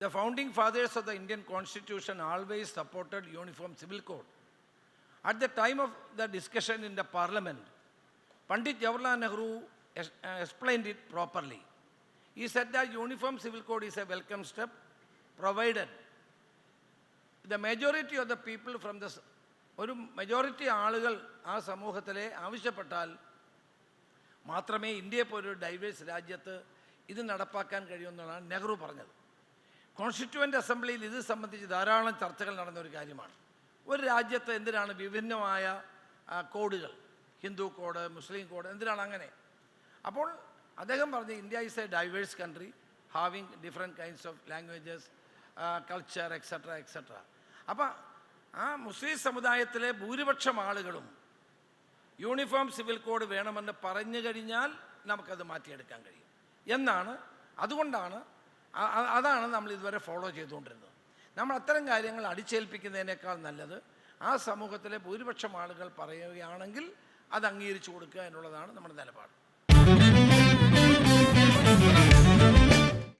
The founding fathers of the Indian Constitution always supported uniform civil code. At the time of the discussion in the parliament, Pandit Jawaharlal Nehru uh, explained it properly. He said that uniform civil code is a welcome step, provided the majority of the people from the ഒരു majority ആളുകൾ ആ സമൂഹത്തിലെ ആവശ്യപ്പെട്ടാൽ മാത്രമേ ഇന്ത്യയെ പോലൊരു diverse രാജ്യത്ത് ഇത് നടപ്പാക്കാൻ കഴിയുമെന്നാണ് നെഹ്റു പറഞ്ഞത് കോൺസ്റ്റിറ്റ്യൂവന്റ് അസംബ്ലിയിൽ ഇത് സംബന്ധിച്ച് ധാരാളം ചർച്ചകൾ നടന്ന ഒരു കാര്യമാണ്. ഒരു രാജ്യത്ത് എന്തിനാണ് വിഭിന്നമായ കോഡുകൾ? ഹിന്ദു കോഡ് മുസ്ലിം കോഡ് എന്തിനാണ് അങ്ങനെ? അപ്പോൾ അദ്ദേഹം പറഞ്ഞു India is a diverse country having different kinds of languages culture etcetera etcetera അപ്പം ആ മുസ്ലിം സമുദായത്തിലെ ഭൂരിപക്ഷം ആളുകളും യൂണിഫോം സിവിൽ കോഡ് വേണമെന്ന് പറഞ്ഞു കഴിഞ്ഞാൽ നമുക്കത് മാറ്റിയെടുക്കാൻ കഴിയും. എന്നാണ് അതുകൊണ്ടാണ് അതാണ് നമ്മൾ ഇതുവരെ ഫോളോ ചെയ്തുകൊണ്ടിരുന്നത്. നമ്മൾ അത്തരം കാര്യങ്ങൾ അടിച്ചേൽപ്പിക്കുന്നതിനേക്കാൾ നല്ലത് ആ സമൂഹത്തിലെ ഭൂരിപക്ഷം ആളുകൾ പറയുകയാണെങ്കിൽ അത് അംഗീകരിച്ചു കൊടുക്കുക എന്നുള്ളതാണ് നമ്മുടെ നിലപാട്.